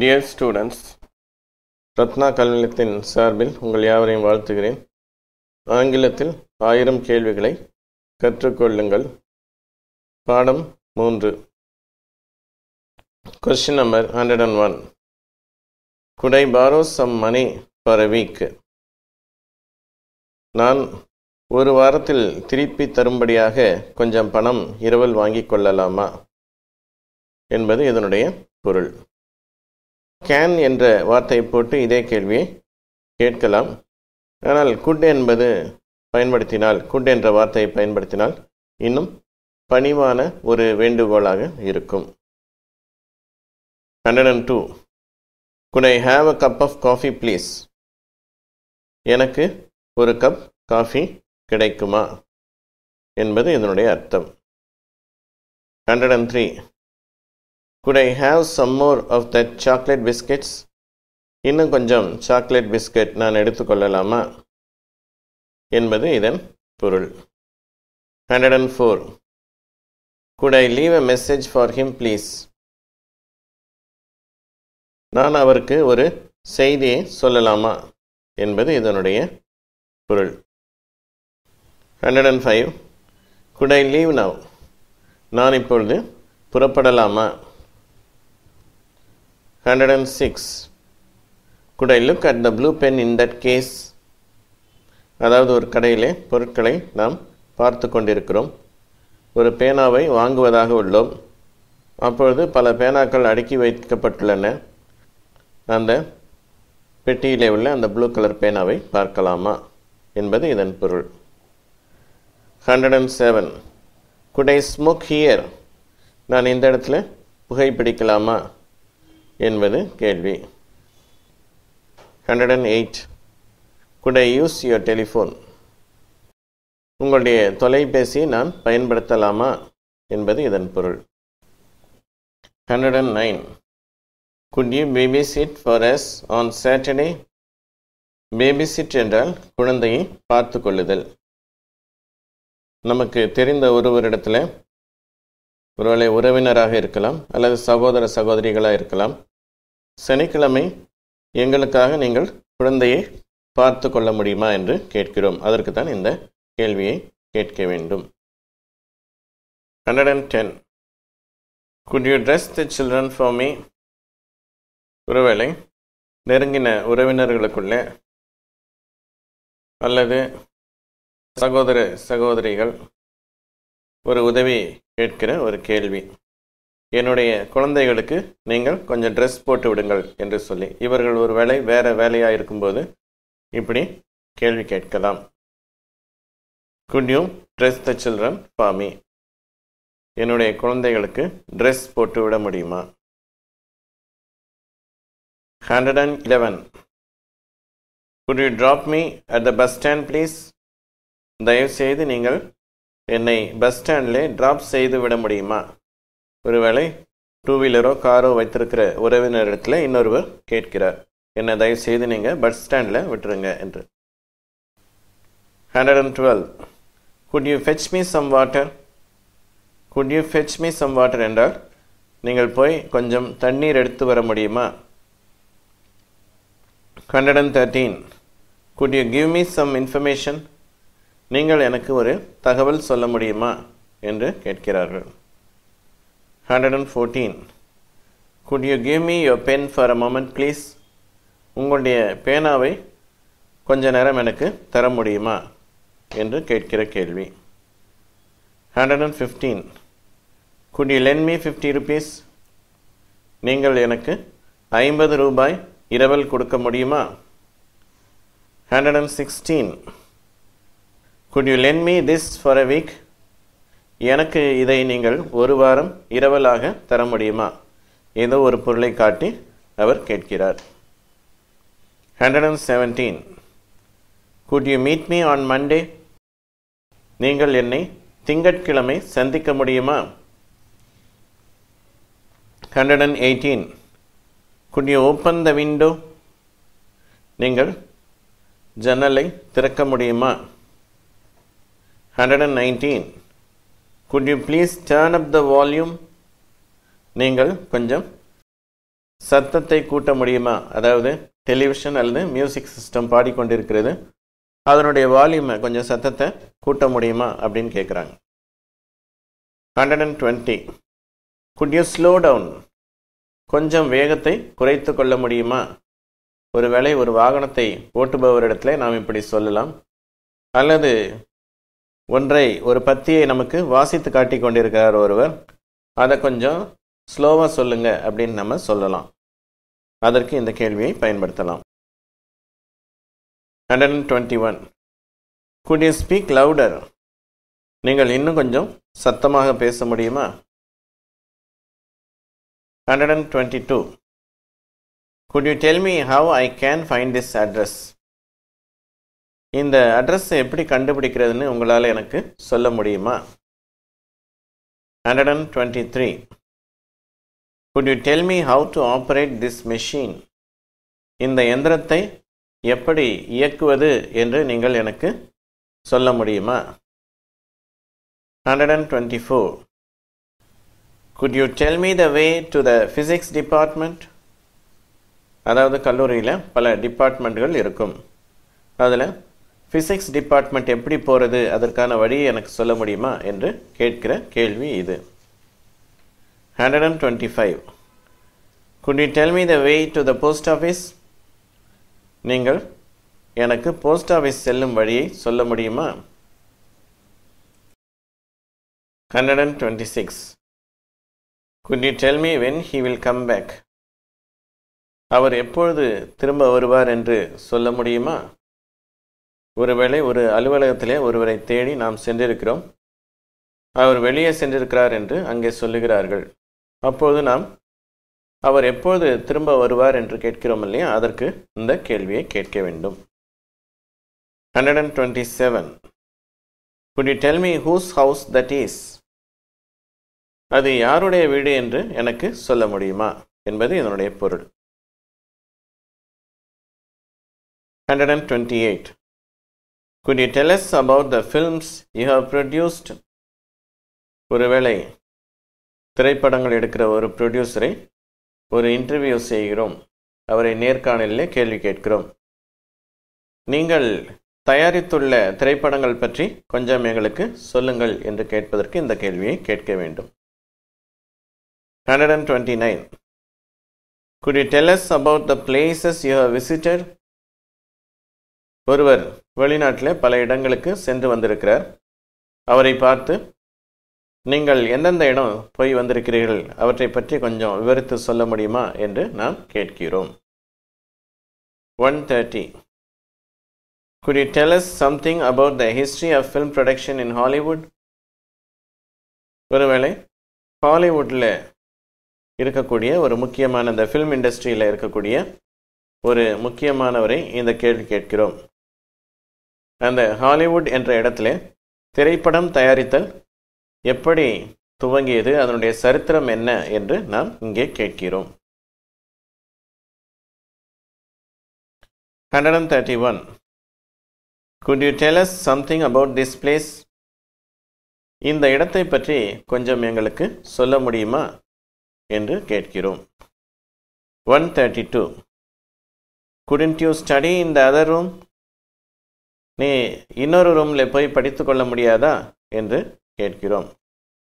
Dear students Ratna கல்நிலத்தின் சார்பில் உங்கள் யாவரையும் வாழ்த்துகிறேன். ஆங்கிலத்தில் ஆயிரம் கேள்விகளை கற்றுக்கொள்ளுங்கள். பாடம் மூன்று. Question number hundred and one could I borrow some money per week நான் ஒரு வாரத்தில் திருப்பி தரும்படியாக கொஞ்சம் பணம் இரவல் வாங்கிக் கொள்ளலாமா? என்பது இதனுடைய பொருள். கேன் என்ற வார்த்தையை போட்டு இதே கேள்வியை கேட்கலாம். ஆனால் குட் என்பது பயன்படுத்தினால் குட் என்ற வார்த்தையை பயன்படுத்தினால் இன்னும் பணிவான ஒரு வேண்டுகோளாக இருக்கும். Hundred and two could I have a cup of coffee please எனக்கு ஒரு கப் காஃபி கிடைக்குமா? என்பது இதனுடைய அர்த்தம். Hundred and three could I have some more of that chocolate biscuits இன்னும் கொஞ்சம் சாக்லேட் பிஸ்கெட் நான் எடுத்துக்கொள்ளலாமா என்பது இதன் பொருள். Hundred and four could I leave a message for him please நான் அவருக்கு ஒரு செய்தியை சொல்லலாமா? என்பது இதனுடைய பொருள். Hundred and five could I leave now நான் இப்பொழுது புறப்படலாமா? Hundred and six could I look at the blue pen in that case அதாவது ஒரு கடையிலே பொருட்களை நாம் பார்த்து கொண்டிருக்கிறோம். ஒரு பேனாவை வாங்குவதாக உள்ளோம். அப்பொழுது பல பேனாக்கள் அடுக்கி வைக்கப்பட்டுள்ளன. அந்த பெட்டியிலே உள்ள அந்த ப்ளூ கலர் பேனாவை பார்க்கலாமா என்பது இதன் பொருள். Hundred and seven could I smoke here நான் இந்த இடத்துல புகைப்பிடிக்கலாமா? என்பது கேள்வி. Hundred and eight could I use your telephone உங்களுடைய தொலைபேசி நான் பயன்படுத்தலாமா என்பது இதன் பொருள். Hundred and nine could you babysit for us on Saturday babysit என்றால் குழந்தையை பார்த்து கொள்ளுதல். நமக்கு தெரிந்த ஒருவரிடத்தில் ஒருவேளை உறவினராக இருக்கலாம் அல்லது சகோதர சகோதரிகளாக இருக்கலாம். சனிக்கிழமை எங்களுக்காக நீங்கள் குழந்தையை பார்த்து கொள்ள முடியுமா என்று கேட்கிறோம். அதற்கு தான் இந்த கேள்வியை கேட்க வேண்டும். Hundred and ten could you dress the children for me ஒருவேளை நெருங்கின உறவினர்களுக்குள்ளே அல்லது சகோதர சகோதரிகள் ஒரு உதவி கேட்கிற ஒரு கேள்வி. என்னுடைய குழந்தைகளுக்கு நீங்கள் கொஞ்சம் ட்ரெஸ் போட்டு விடுங்கள் என்று சொல்லி இவர்கள் ஒரு வேலை வேறு வேலையாக இருக்கும்போது இப்படி கேள்வி கேட்கலாம். Could you dress the children for me என்னுடைய குழந்தைகளுக்கு ட்ரெஸ் போட்டு விட முடியுமா? Hundred and eleven could you drop me at the bus stand please தயவுசெய்து நீங்கள் என்னை பஸ் ஸ்டாண்டில் ட்ராப் செய்து விட முடியுமா? ஒருவேளை டூ வீலரோ காரோ வைத்திருக்கிற உறவினரிடத்தில் இன்னொருவர் கேட்கிறார். என்னை தயவு செய்து நீங்கள் பஸ் ஸ்டாண்டில் விட்டுருங்க என்று. Hundred and twelve could you fetch me some water could you fetch me some water என்றால் நீங்கள் போய் கொஞ்சம் தண்ணீர் எடுத்து வர முடியுமா? Hundred and thirteen could you give me some information நீங்கள் எனக்கு ஒரு தகவல் சொல்ல முடியுமா? என்று கேட்கிறார்கள். Hundred and fourteen could you give me your pen for a moment please உங்களுடைய பேனாவை கொஞ்ச நேரம் எனக்கு தர முடியுமா? என்று கேட்கிற கேள்வி. Hundred and fifteen could you lend me fifty rupees நீங்கள் எனக்கு ஐம்பது ரூபாய் இரவல் கொடுக்க முடியுமா? Hundred and sixteen could you lend me this for a week எனக்கு இதை நீங்கள் ஒரு வாரம் இரவலாக தர முடியுமா? ஏதோ ஒரு பொருளை காட்டி அவர் கேட்கிறார். Hundred and seventeen could you meet me on Monday நீங்கள் என்னை திங்கட்கிழமை சந்திக்க முடியுமா? Hundred and eighteen could you open the window நீங்கள் ஜன்னலை திறக்க முடியுமா? Hundred and nineteen could you please turn up the volume நீங்கள் கொஞ்சம் சத்தத்தை கூட்ட முடியுமா? அதாவது டெலிவிஷன் அல்லது மியூசிக் சிஸ்டம் பாடிக்கொண்டிருக்கிறது. அதனுடைய வால்யூமை கொஞ்சம் சத்தத்தை கூட்ட முடியுமா? அப்படின்னு கேட்குறாங்க hundred and twenty could you slow down கொஞ்சம் வேகத்தை குறைத்து கொள்ள முடியுமா? ஒருவேளை ஒரு வாகனத்தை ஓட்டுபவரிடத்துல நாம் இப்படி சொல்லலாம். அல்லது ஒன்றை ஒரு பத்தியை நமக்கு வாசித்து காட்டி கொண்டிருக்கிறார் ஒருவர். அதை கொஞ்சம் ஸ்லோவாக சொல்லுங்க அப்படின்னு நம்ம சொல்லலாம். அதற்கு இந்த கேள்வியை பயன்படுத்தலாம். Hundred and twenty one could you speak louder நீங்கள் இன்னும் கொஞ்சம் சத்தமாக பேச முடியுமா? Hundred and twenty two could you tell me how I can find this address இந்த அட்ரஸை எப்படி கண்டுபிடிக்கிறதுன்னு உங்களால் எனக்கு சொல்ல முடியுமா? Hundred and twenty three could you tell me how to operate this machine இந்த எந்திரத்தை எப்படி இயக்குவது என்று நீங்கள் எனக்கு சொல்ல முடியுமா? Hundred and twenty four could you tell me the way to the physics department அதாவது கல்லூரியில் பல டிபார்ட்மெண்ட்கள் இருக்கும். அதில் ஃபிசிக்ஸ் டிபார்ட்மெண்ட் எப்படி போகிறது அதற்கான வழியை எனக்கு சொல்ல முடியுமா என்று கேட்கிற கேள்வி இது. Hundred and twenty five could you tell me the way to the post office நீங்கள் எனக்கு போஸ்ட் ஆஃபீஸ் செல்லும் வழியை சொல்ல முடியுமா? Hundred and twenty six could you tell me when he will come back அவர் எப்பொழுது திரும்ப வருவார் என்று சொல்ல முடியுமா? ஒருவேளை ஒரு அலுவலகத்திலே ஒருவரை தேடி நாம் சென்றிருக்கிறோம். அவர் வெளியே சென்றிருக்கிறார் என்று அங்கே சொல்லுகிறார்கள். அப்போது நாம் அவர் எப்போது திரும்ப வருவார் என்று கேட்கிறோம் இல்லையா? அதற்கு இந்த கேள்வியை கேட்க வேண்டும். Hundred and twenty seven could you tell me whose house that is அது யாருடைய வீடு என்று எனக்கு சொல்ல முடியுமா? என்பது இதனுடைய பொருள். Hundred and twenty eight could you tell us about the films you have produced ஒருவேளை திரைப்படங்கள் எடுக்கிற ஒரு ப்ரொடியூசரை ஒரு இன்டர்வியூ செய்கிறோம். அவரை நேர்காணலில் கேள்வி கேட்கிறோம். நீங்கள் தயாரித்துள்ள திரைப்படங்கள் பற்றி கொஞ்சம் எங்களுக்கு சொல்லுங்கள் என்று கேட்பதற்கு இந்த கேள்வியை கேட்க வேண்டும். Hundred and twenty nine could you tell about the places you have visited ஒருவர் வெளிநாட்டில் பல இடங்களுக்கு சென்று வந்திருக்கிறார். அவரை பார்த்து நீங்கள் எந்தெந்த இடம் போய் வந்திருக்கிறீர்கள்? அவற்றை பற்றி கொஞ்சம் விவரித்து சொல்ல முடியுமா? என்று நாம் கேட்கிறோம். One thirty could you tell us something about the history of film production in Hollywood ஒருவேளை ஹாலிவுட்டில் இருக்கக்கூடிய ஒரு முக்கியமான இந்த ஃபில்ம் இண்டஸ்ட்ரியில் இருக்கக்கூடிய ஒரு முக்கியமானவரை இந்த கேள்வி கேட்கிறோம். அந்த ஹாலிவுட் என்ற இடத்துல திரைப்படம் தயாரித்தல் எப்படி துவங்கியது அதனுடைய சரித்திரம் என்ன என்று நாம் இங்கே கேட்கிறோம். Hundred and thirty one could you tell us something about this place இந்த இடத்தை பற்றி கொஞ்சம் எங்களுக்கு சொல்ல முடியுமா என்று கேட்கிறோம். One thirty two couldn't you study in the other room நீ இன்னொரு ரூமில் போய் படித்து கொள்ள முடியாதா? என்று கேட்கிறோம்.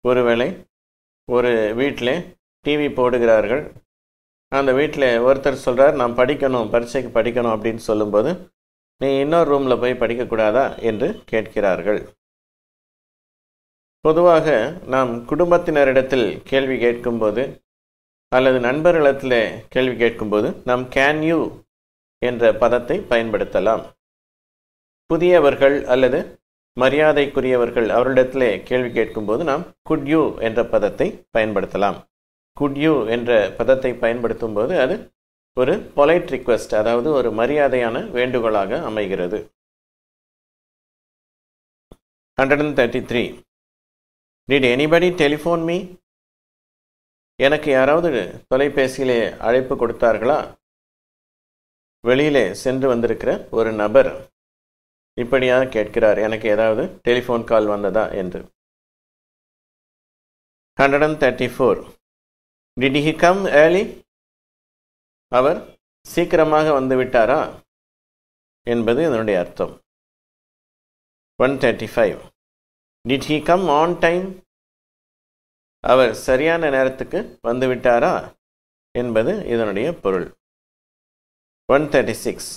ஒருவேளை ஒரு வீட்டில் டிவி போடுகிறார்கள். அந்த வீட்டில் ஒருத்தர் சொல்கிறார் நான் படிக்கணும் பரீட்சைக்கு படிக்கணும் அப்படின்னு சொல்லும்போது நீ இன்னொரு ரூமில் போய் படிக்கக்கூடாதா? என்று கேட்கிறார்கள். பொதுவாக நாம் குடும்பத்தினரிடத்தில் கேள்வி கேட்கும்போது அல்லது நண்பர்களிடத்தில் கேள்வி கேட்கும்போது நாம் கேன் யூ என்ற பதத்தை பயன்படுத்தலாம். புதியவர்கள் அல்லது மரியாதைக்குரியவர்கள் அவரிடத்தில் கேள்வி கேட்கும்போது நாம் குட் யூ என்ற பதத்தை பயன்படுத்தலாம். குட் யூ என்ற பதத்தை பயன்படுத்தும் போது அது ஒரு பொலைட் ரிக்வெஸ்ட் அதாவது ஒரு மரியாதையான வேண்டுகோளாக அமைகிறது. Hundred and thirty three did anybody telephone me எனக்கு யாராவது தொலைபேசியிலே அழைப்பு கொடுத்தார்களா? வெளியிலே சென்று வந்திருக்கிற ஒரு நபர் இப்படியாக கேட்கிறார் எனக்கு ஏதாவது டெலிஃபோன் கால் வந்ததா என்று. Hundred and thirty four did he come early அவர் சீக்கிரமாக வந்து விட்டாரா என்பது இதனுடைய அர்த்தம். One thirty five did he come on time அவர் சரியான நேரத்துக்கு வந்து விட்டாரா என்பது இதனுடைய பொருள். One thirty six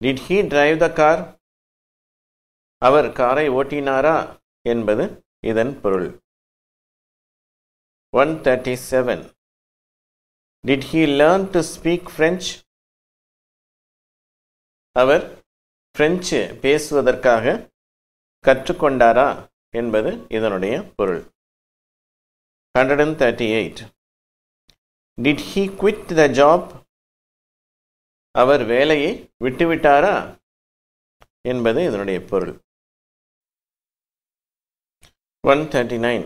did he drive the car அவர் காரை ஓட்டினாரா என்பது இதன் பொருள். One thirty seven did he learn to speak French our French பேசுவதற்காக கற்றுக்கொண்டாரா என்பது இதனுடைய பொருள். Hundred and thirty eight did he quit the job அவர் வேலையை விட்டுவிட்டாரா என்பது இதனுடைய பொருள். One thirty nine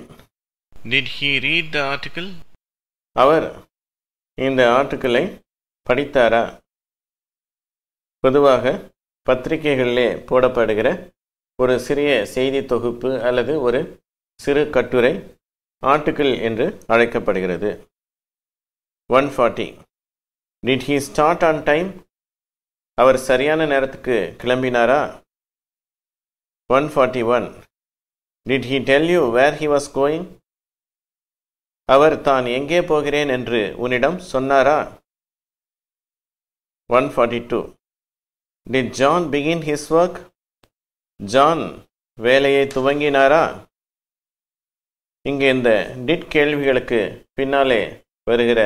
did he read the article அவர் இந்த ஆர்டிக்கிளை படித்தாரா? பொதுவாக பத்திரிகைகளிலே போடப்படுகிற ஒரு சிறிய செய்தி தொகுப்பு அல்லது ஒரு சிறு கட்டுரை ஆர்டிக்கிள் என்று அழைக்கப்படுகிறது. One forty did he start on time அவர் சரியான நேரத்துக்கு கிளம்பினாரா? One forty one did he tell you where he was going அவர் தான் எங்கே போகிறேன்? என்று உன்னிடம் சொன்னாரா? One forty two did John begin his work John வேலையை துவங்கினாரா? இங்கே இந்த டிட் கேள்விகளுக்கு பின்னாலே வருகிற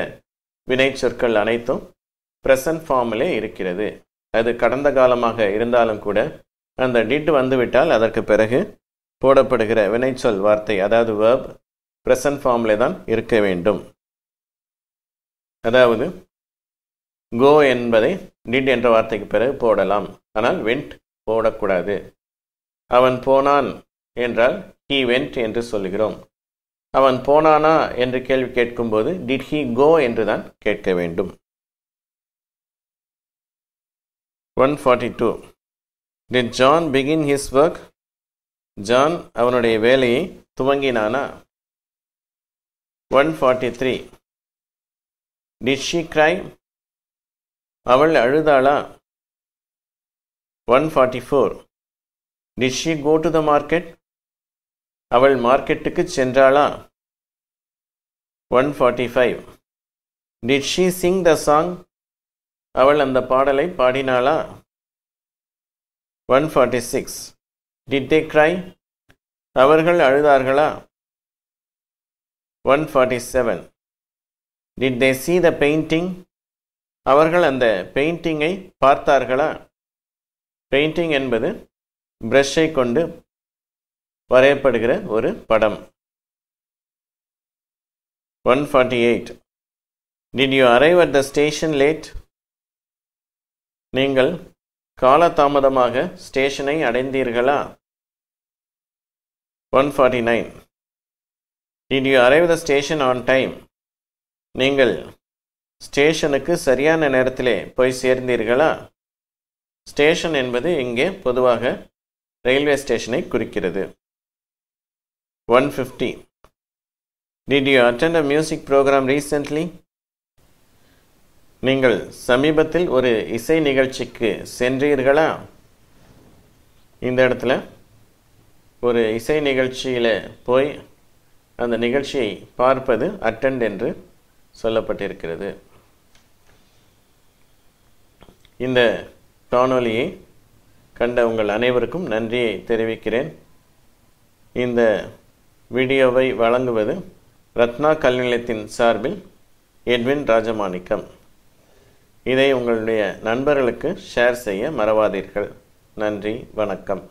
வினை சொற்கள் அனைத்தும் ப்ரெசன்ட் ஃபார்மிலே இருக்கிறது. அது கடந்த காலமாக இருந்தாலும் கூட அந்த டிட் வந்துவிட்டால் அதற்கு பிறகு போடப்படுகிற வினைச்சொல் வார்த்தை அதாவது வேர்ப் ப்ரெசன்ட் ஃபார்மில் தான் இருக்க வேண்டும். அதாவது கோ என்பதை டிட் என்ற வார்த்தைக்கு பிறகு போடலாம். ஆனால் வெண்ட் போடக்கூடாது. அவன் போனான் என்றால் ஹீ வெண்ட் என்று சொல்கிறோம் அவன் போனானா என்று கேள்வி கேட்கும்போது டிட் ஹீ கோ என்று தான் கேட்க வேண்டும். One forty two did John begin his work John அவனுடைய வேலையை துவங்கினானா? One forty three did she cry அவள் அழுதாளா? One forty four did she go to the market அவள் மார்க்கெட்டுக்கு சென்றாளா? One forty five did she sing the song அவள் அந்த பாடலை பாடினாளா? One forty six did they cry அவர்கள் அழுதார்களா? One forty seven did they see the painting அவர்கள் அந்த பெயிண்டிங்கை பார்த்தார்களா? Painting என்பது ப்ரஷ்ஷை கொண்டு வரையப்படுகிற ஒரு படம். One forty eight did you arrive at the station late நீங்கள் காலதாமதமாக ஸ்டேஷனை அடைந்தீர்களா? One forty nine did you arrive the station on time நீங்கள் ஸ்டேஷனுக்கு சரியான நேரத்திலே போய் சேர்ந்தீர்களா? ஸ்டேஷன் என்பது இங்கே பொதுவாக ரயில்வே ஸ்டேஷனை குறிக்கிறது. One fifty did you attend a music programme recently நீங்கள் சமீபத்தில் ஒரு இசை நிகழ்ச்சிக்கு சென்றீர்களா? இந்த இடத்துல ஒரு இசை நிகழ்ச்சியில் போய் அந்த நிகழ்ச்சியை பார்ப்பது அட்டெண்ட் என்று சொல்லப்பட்டிருக்கிறது. இந்த காணொலியை கண்ட உங்கள் அனைவருக்கும் நன்றியை தெரிவிக்கிறேன். இந்த வீடியோவை வழங்குவது ரத்னா கல்வி நிலையத்தின் சார்பில் எட்வின் ராஜமாணிக்கம். இதை உங்களுடைய நண்பர்களுக்கு ஷேர் செய்ய மறவாதீர்கள். நன்றி வணக்கம்.